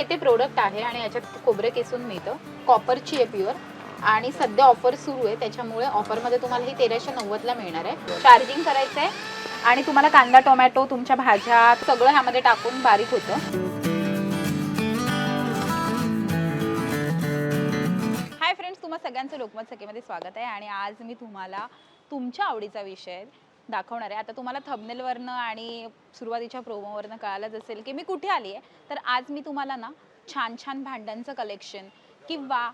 हे ते प्रोडक्ट आहे आणि याच्यात खोबरे किसून मिळतं. कॉपरची आहे प्युअर आणि सध्या ऑफर सुरू आहे त्याच्यामुळे ऑफरमध्ये तुम्हाला ही तेराशे नव्वदला मिळणार आहे. चार्जिंग करायचं आहे आणि तुम्हाला कांदा टोमॅटो तुमच्या भाज्या सगळं ह्यामध्ये टाकून बारीक होतं. हाय फ्रेंड्स तुम्हाला सगळ्यांचं लोकमत सखेमध्ये स्वागत आहे आणि आज मी तुम्हाला तुमच्या आवडीचा विषय दाखवणार आहे. आता तुम्हाला थंबनेलवरनं आणि सुरुवातीच्या प्रोमोवरनं कळालंच असेल की मी कुठे आली आहे तर आज मी तुम्हाला ना छान छान भांड्यांचं कलेक्शन किंवा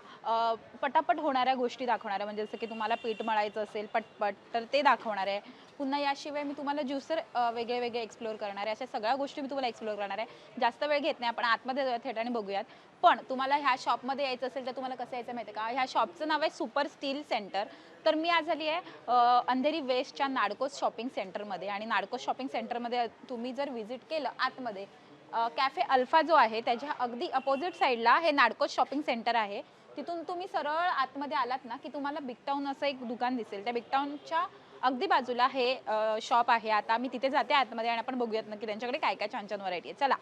पटापट होणाऱ्या गोष्टी दाखवणार आहे. म्हणजे जसं की तुम्हाला पीठ मळायचं असेल पटपट तर ते दाखवणार आहे. पुन्हा याशिवाय मी तुम्हाला ज्युसर वेगळे वेगळे एक्सप्लोअर करणार आहे. अशा सगळ्या गोष्टी मी तुम्हाला एक्सप्लोअर करणार आहे. जास्त वेळ घेत नाही. आपण आतमध्ये जाऊया थेटाने बघूयात. पण तुम्हाला ह्या शॉपमध्ये यायचं असेल तर तुम्हाला कसं यायचं माहिती आहे का? ह्या शॉपचं नाव आहे सुपर स्टील सेंटर तर मी आज आली आहे अंधेरी वेस्टच्या नाडकोस शॉपिंग सेंटरमध्ये आणि नाडकोस शॉपिंग सेंटरमध्ये तुम्ही जर व्हिजिट केलं आतमध्ये कॅफे अल्फा जो आहे त्याच्या अगदी अपोजिट साईडला हे नाडकोस शॉपिंग सेंटर आहे. तिथून तुम्ही सरळ आतमध्ये आलात ना की तुम्हाला बिग टाऊन असं एक दुकान दिसेल. त्या बिग टाऊनच्या अगदी बाजूला हे शॉप आहे. आता मी तिथे जाते आतमध्ये आणि आपण बघूयात ना की त्यांच्याकडे काय काय छान छान व्हरायटी आहे. चला.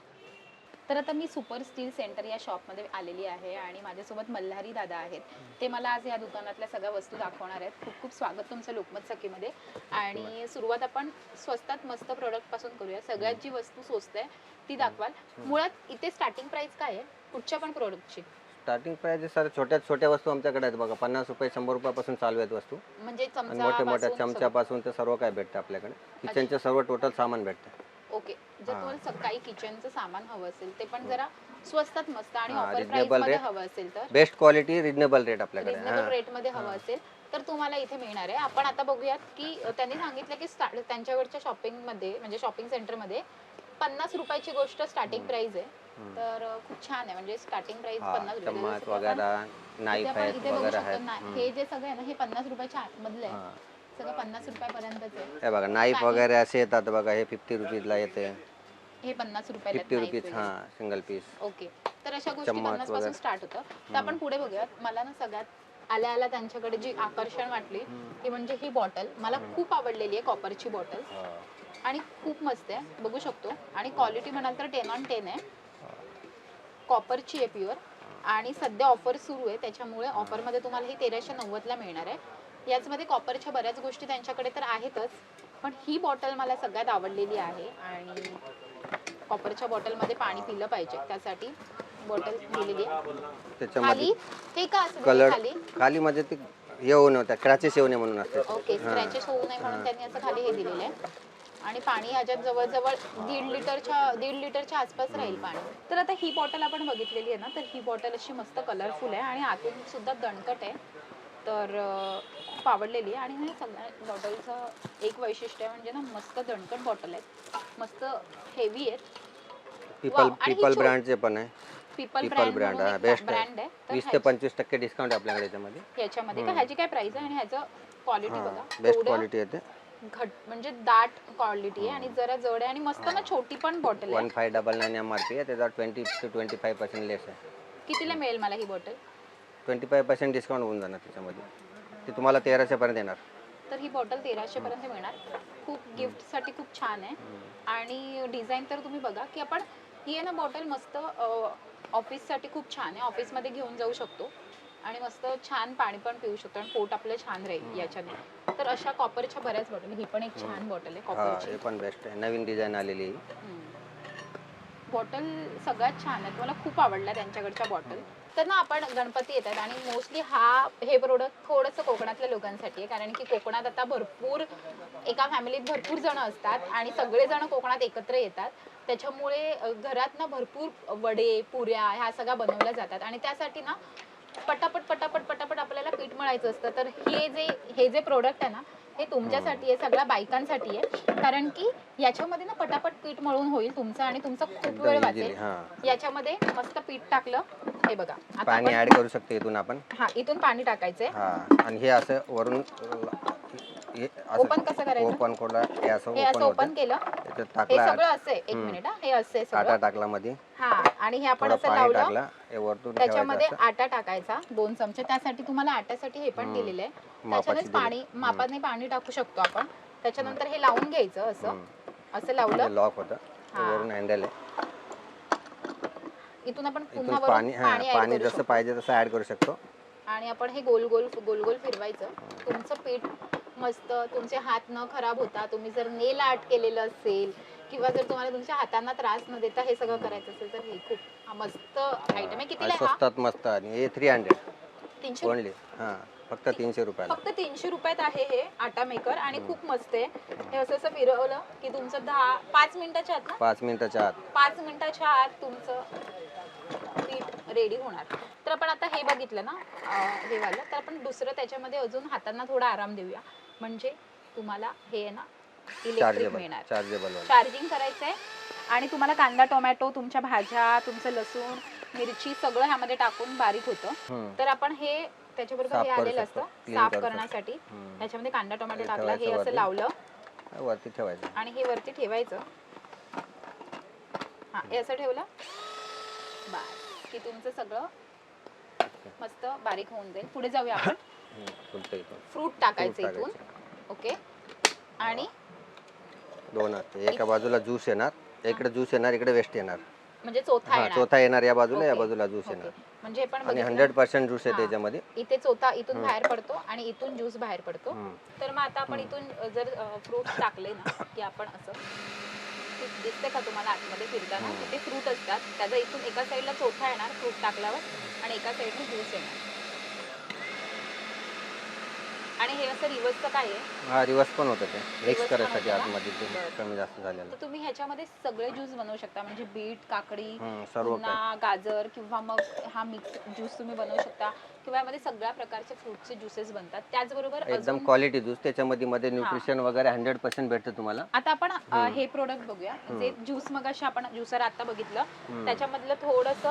तर आता मी सुपर स्टील सेंटर या शॉपमध्ये आलेली आहे आणि माझ्यासोबत मल्हारी दादा आहेत. ते मला आज या दुकानातल्या सगळ्या वस्तू दाखवणार आहेत. खूप खूप स्वागत तुमचं लोकमत सखीमध्ये. आणि सुरुवात आपण स्वस्तात मस्त प्रोडक्टपासून करूया. सगळ्यात जी वस्तू स्वस्त आहे ती दाखवाल. मुळात इथे स्टार्टिंग प्राइस काय आहे? कुठच्या पण प्रोडक्टची स्टार्टिंग प्राइस सर छोट्या छोट्या वस्तू आमच्याकडे आहेत बघा. पन्नास रुपये शंभर रुपयापासून चालू आहेत वस्तू. म्हणजे मोठ्या मोठ्या पासून चमच्यापासून ते सर्व काय भेटतं आपल्याकडे? किचनचे सर्व टोटल सामान भेटतं. ओके जर हा. तुम्हाला सकाळी किचनचं सामान हवं असेल ते पण जरा स्वस्तात मस्त आणि हा, ऑफर प्राइस reasonable मध्ये rate. हवं असेल तर. बेस्ट क्वालिटी रिजनेबल रेट आपल्याकडे. रिझनेबल हां. रेटमध्ये हवं असेल तर तुम्हाला इथे मिळणार आहे. आपण आता बघूयात की अ, त्यांनी सांगितलं की स्टा- त्यांच्याकडच्या शॉपिंगमध्ये म्हणजे शॉपिंग सेंटरमध्ये पन्नास रुपयाची गोष्ट स्टार्टिंग प्राइस आहे. तर अ, खूप छान आहे. म्हणजे स्टार्टिंग प्राइस पन्नास रुपये चम्मच जसं की आपण वगैरे नाईफ इथे आपण आहेत इथे बघू वगैरे शकतो आहेत. ना हम्म. हे जे सगळं आहे ना हे पन्नास रुपयाच्या आतमधलं आहे. हां. सगळं पन्नास रुपयापर्यंतच आहे. हे बघा नाईफ वगैरे असे येतात बघा हे फिफ्टी रुपीजला येते. हे पन्नास रुपयाला फिफ्टी आहेत रुपीज knife हां सिंगल पीस. ओके. तर अशा गोष्टी चम्मच पन्नासपासून वगैरे. स्टार्ट होतं. तर आपण पुढे बघूयात. मला ना सगळ्यात आल्या आल्या त्यांच्याकडे जी आकर्षण वाटली ती म्हणजे ही बॉटल. मला खूप आवडलेली आहे कॉपरची बॉटल. आणि खूप मस्त आहे. बघू शकतो. आणि क्वालिटी म्हणाल तर टेन ऑन टेन आहे. कॉपरची आहे प्युअर आणि सध्या ऑफर सुरू आहे. त्याच्यामुळे ऑफरमध्ये तुम्हाला ही तेराशे नव्वदला मिळणार आहे. याचमध्ये कॉपरच्या बऱ्याच गोष्टी त्यांच्याकडे तर आहेतच पण ही बॉटल मला सगळ्यात आवडलेली आहे आणि कॉपरच्या बॉटलमध्ये पाणी पिलं पाहिजे. त्यासाठी बॉटल दिलेली आहे. त्याच्यामध्ये खाली? हे का असं कलर खाली? खाली मध्ये ते हे होऊ नव्हत्या क्रॅचेस येऊ नये म्हणून असते ओके स्क्रॅचेस होऊ नये म्हणून त्यांनी असं खाली हे दिलेलं आहे. आणि पाणी ह्याच्यात जवळजवळ दीड लिटरच्या दीड लिटरच्या आसपास राहील पाणी. तर आता ही बॉटल आपण बघितलेली आहे ना तर ही बॉटल अशी मस्त कलरफुल आहे आणि आतून सुद्धा दणकट आहे. तर खूप आवडलेली आहे. आणि हे सगळ्या बॉटलचं एक वैशिष्ट्य आहे म्हणजे ना मस्त दणकट बॉटल आहेत. मस्त हेवी आहेत. पीपल Wow, आणि पीपल ब्रँडचे पण आहे. पीपल पीपल ब्रँड हा बेस्ट ब्रँड आहे. आहे. तर वीस ते ह्याची- पंचवीस टक्के डिस्काउंट आहे आपल्याकडे याच्यामध्ये. याच्यामध्ये. का ह्याची काय प्राइस आहे? आणि ह्याचं क्वालिटी बघा. बेस्ट एवढं क्वालिटी येते घट म्हणजे दाट क्वालिटी आहे आणि जरा जड आहे आणि मस्त ना छोटी पण बॉटल वन आहे five double nine M R P आहे. त्याचा twenty two twenty five percent less आहे. कितीला मिळेल मला ही bottle twenty five percent discount होऊन जाणार त्याच्यामध्ये. ते तुम्हाला तेराशेपर्यंत येणार. तर ही बॉटल तेराशे पर्यंत मिळणार. खूप गिफ्टसाठी खूप छान आहे. आणि डिझाईन तर तुम्ही बघा की आपण ही आहे ना बॉटल मस्त ऑफिससाठी खूप छान आहे. ऑफिसमध्ये घेऊन जाऊ शकतो. आणि मस्त छान पाणी पण पिऊ शकतो. आणि पोट आपलं छान राहील याच्याने. तर अशा कॉपरच्या बऱ्याच बॉटल ही पण एक छान बॉटल आहे कॉपरची पण बेस्ट आहे. नवीन डिझाईन आलेली. आहे. बॉटल सगळ्यात छान आहेत मला खूप आवडल्या त्यांच्याकडच्या बॉटल तर ना आपण गणपती येतात आणि मोस्टली हा हे प्रोडक्ट थोडंसं कोकणातल्या लोकांसाठी आहे. कारण की कोकणात आता भरपूर एका फॅमिलीत भरपूर जण असतात आणि सगळे जण कोकणात एकत्र येतात. त्याच्यामुळे घरात ना भरपूर वडे पुऱ्या ह्या सगळ्या बनवल्या जातात आणि त्यासाठी ना पटापट पटापट पटापट आपल्याला पीठ मळायचं असतं. तर हे जे हे जे प्रोडक्ट आहे ना हे तुमच्यासाठी आहे सगळ्या बायकांसाठी आहे. कारण की याच्यामध्ये ना पटापट पीठ मळून होईल तुमचं आणि तुमचा खूप वेळ वाचेल. याच्यामध्ये मस्त पीठ टाकलं. हे बघा पाणी ऍड करू शकतो इथून आपण? हा इथून पाणी टाकायचंय. हा आणि हे असं वरून हे ओपन कसं करायचं? ओपन कोला हे असं हे असं ओपन ओपन होतं केलं. त्याच्यात हे टाकला सगळं असं आहे एक. मिनिट हा हे असं आहे आटा सगळं. टाकला मध्ये हा आणि हे आपण थोडं असं पाणी लावलं. टाकला हे वरतून ठेवायचं त्याच्यामध्ये असं. आटा टाकायचा दोन चमचे. त्यासाठी तुम्हाला आट्यासाठी हे पण. दिलेलं आहे. मापाची त्याच्यानेच दिली. पाणी मापाने पाणी टाकू शकतो आपण. त्याच्यानंतर हे लावून घ्यायचं असं. हम्म. असं लावलं. लॉक होतं. हा. वरून हँडल आहे. इथून आपण इथून पुन्हा पाणी हा पाणी add पाणी करू जसं शकतो. पाहिजे तसं ऍड करू शकतो. आणि आपण हे गोल गोल गोल गोल फिरवायचं. तुमचं पीठ मस्त तुमचे हात न खराब होता तुम्ही जर नेल आर्ट केलेलं असेल किंवा जर तुम्हाला तुमच्या हातांना त्रास न देता हे सगळं करायचं असेल तर हे खूप मस्त आयटम आहे. कितीला आणि आहे हा? स्वस्तात मस्त आणि हे थ्री हंड्रेड तीनशे? ओनली हां फक्त तीनशे रुपयाला. फक्त तीनशे रुपयात आहे हे आटा मेकर आणि खूप मस्त आहे. हे असं असं फिरवलं की तुमचं दहा पाच मिनिटाच्या आत ना? पाच मिनिटाच्या आत. पाच मिनिटाच्या आत तुमचं पीठ रेडी होणार. तर आपण आता हे बघितलं ना अं, हे वालं. तर आपण दुसरं त्याच्यामध्ये अजून हातांना थोडा आराम देऊया. म्हणजे तुम्हाला हे आहे ना इलेक्ट्रिक चार्जेबल मिळणार. चार्जेबल चार्जिंग करायचं आहे आणि तुम्हाला कांदा टोमॅटो तुमच्या भाज्या तुमचं लसूण मिरची सगळं ह्यामध्ये टाकून बारीक होतं. तर आपण हे त्याच्याबरोबर साफ हे करू आलेलं शकतो, असतं clean साफ करू शकतो. करण्यासाठी. हम्म. त्याच्यामध्ये कांदा टोमॅटो हे टाकला हे ठेवायचं असं वरती. लावलं. वरती ठेवायचं. आणि हे वरती ठेवायचं. हा हे असं ठेवलं. बस की तुमचं सगळं मस्त बारीक होऊन जाईल. पुढे जाऊया आपण. फुलतं इथून? फ्रूट टाकायचं. इथून. ओके आणि? दोन एका बाजूला ज्यूस येणार इकडे ज्यूस येणार इकडे वेस्ट येणार. म्हणजे चोथा हा येणार. चौथा येणार या बाजूला या ओके, बाजूला ज्यूस ओके. येणार. म्हणजे आपण आणि बघितलं, हंड्रेड पर्सेंट ज्यूस आहे हा. त्याच्यामध्ये इथे चोथा इथून. बाहेर पडतो आणि इथून ज्यूस बाहेर पडतो. हम्म. तर मग आता आपण इथून अ, जर फ्रूट टाकले ना की आपण असं ते दिसते का तुम्हाला आतमध्ये फिरताना? हम्म. तिथे फ्रूट असतात. त्याचा इथून एका साईडला चोथा येणार फ्रूट टाकल्यावर आणि एका साईडने ज्यूस येणार. आणि हे असं रिव्हर्सचं काय आहे? हा रिवर्स पण होतं ते. मिक्स Reverse पण करायसाठी होतं ना? आतमध्ये ते बरं. कमी जास्त झालेलं. तर तुम्ही ह्याच्यामध्ये सगळे ज्यूस बनवू शकता. म्हणजे बीट काकडी हम्म, सर्व पुन्हा गाजर किंवा मग हा मिक्स ज्यूस तुम्ही बनवू शकता. किंवा यामध्ये सगळ्या प्रकारचे फ्रूटचे ज्युसेस बनतात. त्याचबरोबर एकदम अजून क्वालिटी ज्यूस त्याच्यामध्ये मध्ये न्यूट्रिशन वगैरे हंड्रेड पर्सेंट भेटतं तुम्हाला. आता आपण अ, हे प्रोडक्ट बघूया. जे ज्यूस मग आपण ज्युसर आता बघितलं त्याच्यामधलं थोडस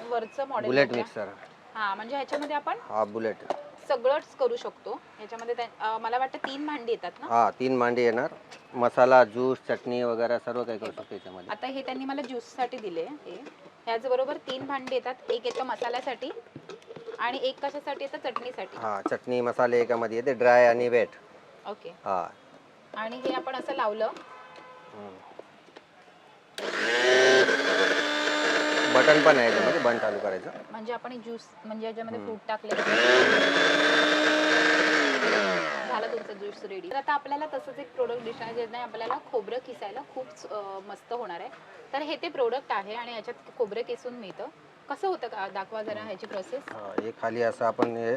वरचं मॉडेल बुलेट मिक्सर हा म्हणजे ह्याच्यामध्ये आपण हा बुलेट सगळंच करू शकतो. त्या- अ, मला वाटतं तीन भांडी येतात ना? हा तीन मांडी येणार. मसाला ज्यूस चटणी वगैरे सर्व काही करू शकतो त्याच्यामध्ये आता हे त्यांनी मला ज्यूससाठी दिले हे. ह्याचबरोबर तीन भांडी येतात. एक येतं मसाल्यासाठी आणि एक कशासाठी येतं? चटणीसाठी. हा चटणी मसाले एकामध्ये येते. ड्राय आणि वेट. ओके. हा. आणि हे आपण असं लावलं. बटन पण आहे याच्यामध्ये बंद चालू करायचं. म्हणजे आपण ज्यूस म्हणजे याच्यामध्ये फ्रूट टाकले झालं तुमचं ज्यूस रेडी तर आता आपल्याला तसंच एक प्रोडक्ट दिसणार जे नाही आपल्याला खोबरं किसायला खूप मस्त होणार आहे. तर हे ते प्रोडक्ट आहे आणि याच्यात खोबरं किसून मिळतं. कसं होतं का? दाखवा जरा ह्याची प्रोसेस हा, हे खाली असं आपण हे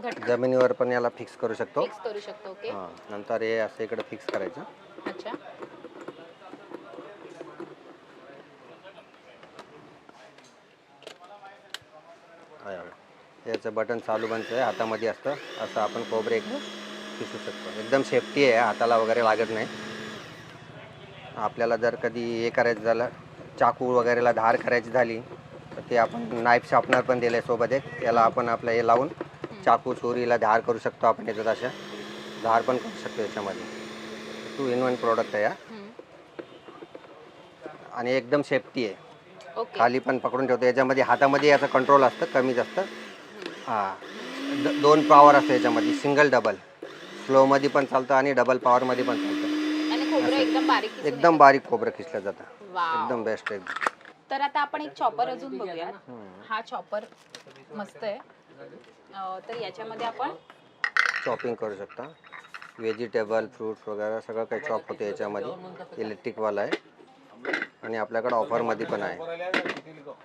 घट जमिनीवर पण याला फिक्स करू शकतो. फिक्स करू शकतो ओके हा नंतर हे असं इकडे फिक्स करायचं. अच्छा. याचं बटन चालू बंद आहे हातामध्ये असतं. असं आपण खोबरे इकडे फिसू शकतो. एकदम सेफ्टी आहे हाताला वगैरे लागत नाही. आपल्याला जर कधी हे करायचं झालं चाकू वगैरेला धार करायची झाली तर ते आपण नाईफ शार्पनर पण दिलं आहे सोबत एक. याला आपण आपलं हे लावून चाकू चोरीला धार करू शकतो आपण याच्यात अशा. धार पण करू शकतो याच्यामध्ये. टू इन वन प्रोडक्ट आहे हम्म. आणि एकदम सेफ्टी आहे. ओके. खाली पण पकडून ठेवतो. याच्यामध्ये हातामध्ये याचं कंट्रोल असतं कमी जास्त हां. द- दोन पॉवर असतं याच्यामध्ये सिंगल डबल स्लोमध्ये पण चालतं आणि डबल पॉवरमध्ये पण चालतं. आणि खोबरं एकदम बारीक किसून एकदम बारीक खोबरं खिचलं जातं. येतं. वाव. एकदम बेस्ट एकदम तर आता आपण एक चॉपर अजून बघूया हा चॉपर मस्त आहे. अं, तर याच्यामध्ये आपण चॉपिंग करू शकता. व्हेजिटेबल फ्रूट वगैरे सगळं काही चॉप होतं याच्यामध्ये. इलेक्ट्रिकवाला आहे. आणि आपल्याकडे ऑफरमध्ये पण आहे.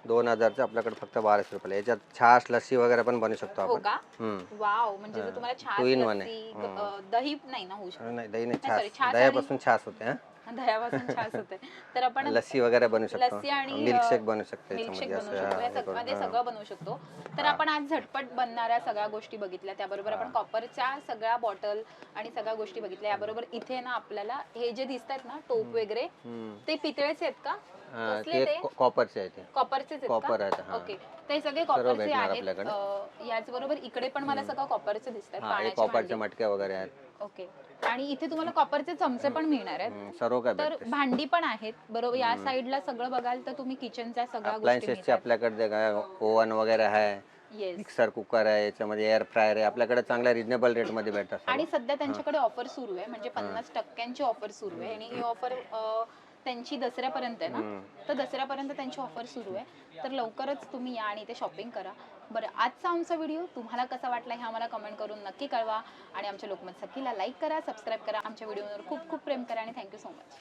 दोन हजारचं आपल्याकडे फक्त बाराशे रुपयाला. याच्यात छाश लस्सी वगैरे पण बनवू शकतो हो आपण. का? हम्म. वाव म्हणजे जर तुम्हाला छास Two in one लस्सी, आहे. अं, दही नाही ना होऊ शकत? नाही दही नाही नाही, sorry, छास छास दह्यापासून छास होते हा? दह्यापासून छास होते. तर आपण लस्सी वगैरे बनवू शकतो. लस्सी आणि मिल्कशेक बनवू शकतो मिल्कशेक बनवू शकतो. या सगळ्यामध्ये. सगळं बनवू शकतो. तर आपण आज झटपट बनणाऱ्या सगळ्या गोष्टी बघितल्या. त्याबरोबर आपण कॉपरच्या सगळ्या बॉटल आणि सगळ्या गोष्टी बघितल्या. याबरोबर इथे ना आपल्याला हे जे दिसतात ना टोप वगैरे. ते पितळेचे आहेत का? कॉपरचे आहेत कॉपर का? आहेत. ओके. ते सगळे कॉपरचे आहेत. अं, याचबरोबर इकडे पण मला सगळं कॉपरचे दिसतात कॉपरचे भांडी. मटके वगैरे आहेत. ओके. आणि इथे तुम्हाला कॉपरचे चमचे पण मिळणार आहेत. सर्व काय तर भेटते. भांडी पण आहेत. बरोबर या साईडला सगळं बघाल तर तुम्ही किचनच्या सगळ्या गोष्टी अप्लायन्सेसचे आपल्याकडे काय ओव्हन वगैरे आहे मिक्सर कुकर आहे याच्यामध्ये एअर फ्रायर आहे आपल्याकडे चांगल्या रिजनेबल रेटमध्ये भेटतात सर्व. आणि सध्या त्यांच्याकडे ऑफर सुरू आहे म्हणजे पन्नास टक्क्यांची ऑफर सुरू आहे. आणि ही ऑफर त्यांची दसऱ्यापर्यंत आहे ना. तर दसऱ्यापर्यंत त्यांची ऑफर सुरू आहे. तर लवकरच तुम्ही या आणि ते शॉपिंग करा. बरं आजचा आमचा व्हिडिओ तुम्हाला कसा वाटला हे आम्हाला कमेंट करून नक्की कळवा. आणि आमच्या लोकमत सखीला लाईक करा सबस्क्राईब करा. आमच्या व्हिडिओवर खूप खूप प्रेम करा आणि थँक्यू सो मच